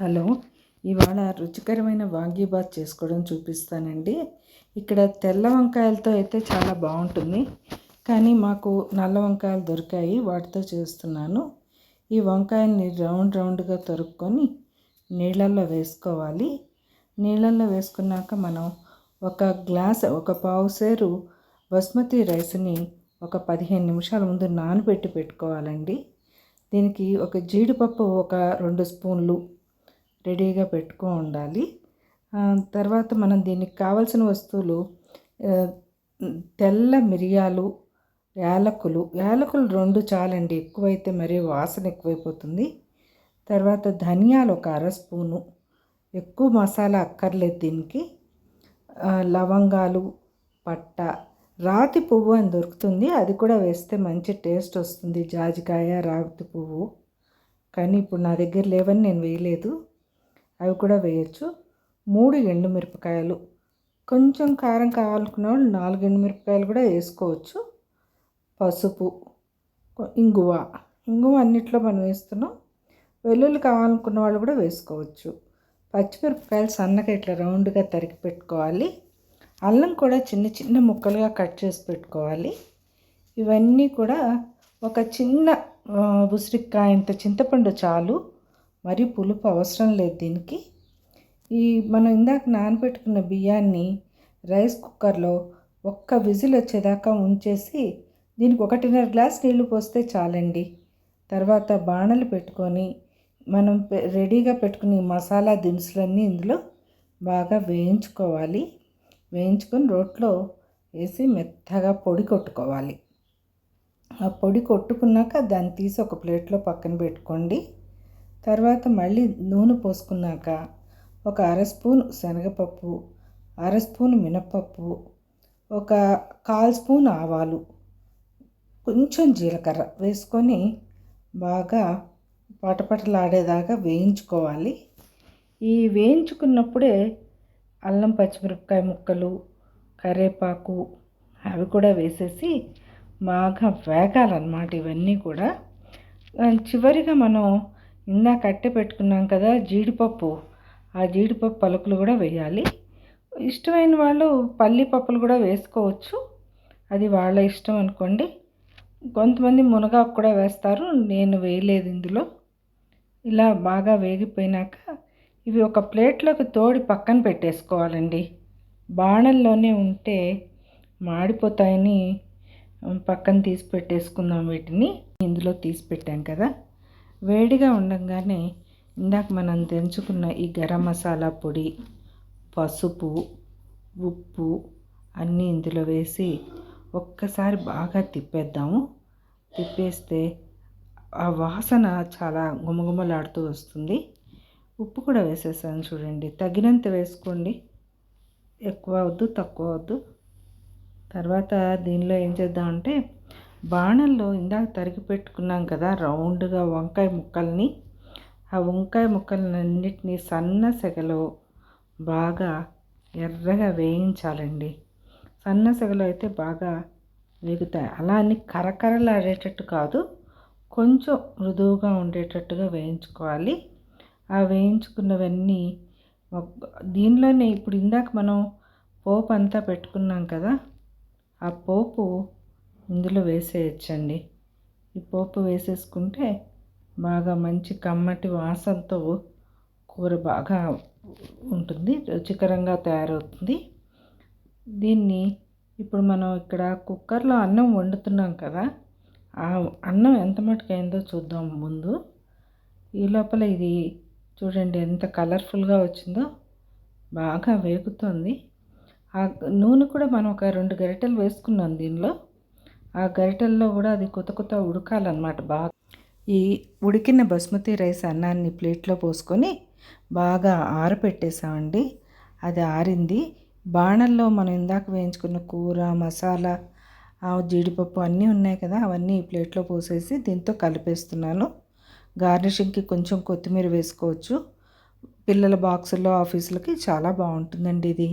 Hello ఇవాళ రుచికరమైన వాంగీబాత్ చేసుకోవడం చూపిస్తానండి. ఇక్కడ తెల్ల వంకాయలతో అయితే చాలా బాగుంటుంది కానీ మాకు నల్ల వంకాయలు దొరికాయి వాటితో చేస్తున్నాను. ఈ వంకాయల్ని రౌండ్ రౌండ్గా తొరుక్కొని నీళ్ళల్లో వేసుకోవాలి. నీళ్ళల్లో వేసుకున్నాక మనం ఒక గ్లాస్ ఒక పావు సేరు బస్మతి రైస్ని ఒక పదిహేను నిమిషాల ముందు నానబెట్టి పెట్టుకోవాలండి. దీనికి ఒక జీడిపప్పు ఒక రెండు స్పూన్లు రెడీగా పెట్టుకో ఉండాలి. తర్వాత మనం దీనికి కావలసిన వస్తువులు తెల్ల మిరియాలు యాలకులు. యాలకులు రెండు చాలండి ఎక్కువైతే మరి వాసన ఎక్కువైపోతుంది. తర్వాత ధనియాలు ఒక అర స్పూను. ఎక్కువ మసాలా అక్కర్లేదు దీనికి. లవంగాలు పట్ట. రాతి పువ్వు అని దొరుకుతుంది అది కూడా వేస్తే మంచి టేస్ట్ వస్తుంది జాజికాయ రాతి పువ్వు. కానీ ఇప్పుడు నా దగ్గర లేవని నేను వేయలేదు. అవి కూడా వేయచ్చు. మూడు ఎండుమిరపకాయలు. కొంచెం కారం కావాలనుకున్న వాళ్ళు నాలుగు ఎండుమిరపకాయలు కూడా వేసుకోవచ్చు. పసుపు ఇంగువ. ఇంగువ అన్నిట్లో మనం వేస్తున్నాం. వెల్లుల్లి కావాలనుకున్న వాళ్ళు కూడా వేసుకోవచ్చు. పచ్చిమిరపకాయలు సన్నగా ఇట్లా రౌండ్గా తరిగి పెట్టుకోవాలి. అల్లం కూడా చిన్న చిన్న ముక్కలుగా కట్ చేసి పెట్టుకోవాలి. ఇవన్నీ కూడా ఒక చిన్న ఉసిరికాయంత చింతపండు చాలు. మరి పులుపు అవసరం లేదు దీనికి. ఈ మనం ఇందాక నానబెట్టుకున్న బియ్యాన్ని రైస్ కుక్కర్లో ఒక్క విజిల్ వచ్చేదాకా ఉంచేసి దీనికి ఒకటిన్నర గ్లాస్ నీళ్ళు పోస్తే చాలండి. తర్వాత బాణలు పెట్టుకొని మనం రెడీగా పెట్టుకుని మసాలా దినుసులన్నీ ఇందులో బాగా వేయించుకోవాలి. వేయించుకొని రోట్లో వేసి మెత్తగా పొడి కొట్టుకోవాలి. ఆ పొడి కొట్టుకున్నాక దాన్ని తీసి ఒక ప్లేట్లో పక్కన పెట్టుకోండి. తర్వాత మళ్ళీ నూనె పోసుకున్నాక ఒక అర స్పూన్ శనగపప్పు అర స్పూన్ మినప్పప్పు ఒక కాల్ స్పూన్ ఆవాలు కొంచెం జీలకర్ర వేసుకొని బాగా పటపటలాడేదాకా వేయించుకోవాలి. ఈ వేయించుకున్నప్పుడే అల్లం పచ్చిమిరపకాయ ముక్కలు కరివేపాకు అవి కూడా వేసేసి బాగా వేగాలన్నమాట ఇవన్నీ కూడా. చివరిగా మనం ఇందా కట్టె పెట్టుకున్నాం కదా జీడిపప్పు. ఆ జీడిపప్పు పలుకులు కూడా వేయాలి. ఇష్టమైన వాళ్ళు పల్లి పప్పులు కూడా వేసుకోవచ్చు. అది వాళ్ళ ఇష్టం అనుకోండి. కొంతమంది మునగాకు కూడా వేస్తారు. నేను వేయలేదు ఇందులో. ఇలా బాగా వేగిపోయినాక ఇవి ఒక ప్లేట్లోకి తోడి పక్కన పెట్టేసుకోవాలండి. బాణల్లోనే ఉంటే మాడిపోతాయని పక్కన తీసి పెట్టేసుకుందాం వీటిని. ఇందులో తీసి పెట్టాం కదా. వేడిగా ఉండగానే ఇందాక మనం తెంచుకున్న ఈ గరం మసాలా పొడి పసుపు ఉప్పు అన్నీ ఇందులో వేసి ఒక్కసారి బాగా తిప్పేద్దాము. తిప్పేస్తే ఆ వాసన చాలా గుమగుమలాడుతూ వస్తుంది. ఉప్పు కూడా వేసేసాను చూడండి. తగినంత వేసుకోండి. ఎక్కువ వద్దు తక్కువ వద్దు. తర్వాత దీనిలో ఏం చేద్దామంటే బాణల్లో ఇందాక తరిగి పెట్టుకున్నాం కదా రౌండ్గా వంకాయ ముక్కల్ని. ఆ వంకాయ ముక్కలన్నిటినీ సన్న సెగలో బాగా ఎర్రగా వేయించాలండి. సన్న సెగలో అయితే బాగా వేగుతాయి. అలా అని కరకరలాడేటట్టు కాదు కొంచెం మృదువుగా ఉండేటట్టుగా వేయించుకోవాలి. ఆ వేయించుకున్నవన్నీ దీనిలోనే ఇప్పుడు ఇందాక మనం పోపు అంతా పెట్టుకున్నాం కదా ఆ పోపు ఇందులో వేసేయచ్చండి. ఈ పోపు వేసేసుకుంటే బాగా మంచి కమ్మటి వాసనతో కూర బాగా ఉంటుంది రుచికరంగా తయారవుతుంది. దీన్ని ఇప్పుడు మనం ఇక్కడ కుక్కర్లో అన్నం వండుతున్నాం కదా ఆ అన్నం ఎంత మటుకైందో అయిందో చూద్దాం ముందు. ఈ లోపల ఇది చూడండి ఎంత కలర్ఫుల్గా వచ్చిందో బాగా వేగుతుంది. ఆ నూనె కూడా మనం ఒక రెండు గరిటెలు వేసుకున్నాం దీనిలో. ఆ గరిటెల్లో కూడా అది కొత్త కొత్త ఉడకాలన్నమాట బాగా. ఈ ఉడికిన బస్మతి రైస్ అన్నాన్ని ప్లేట్లో పోసుకొని బాగా ఆరపెట్టేసామండి. అది ఆరింది. బాణల్లో మనం ఇందాక వేయించుకున్న కూర మసాలా జీడిపప్పు అన్నీ ఉన్నాయి కదా అవన్నీ ఈ ప్లేట్లో పోసేసి దీంతో కలిపేస్తున్నాను. గార్నిషింగ్కి కొంచెం కొత్తిమీర వేసుకోవచ్చు. పిల్లల బాక్సుల్లో ఆఫీసులకి చాలా బాగుంటుందండి ఇది.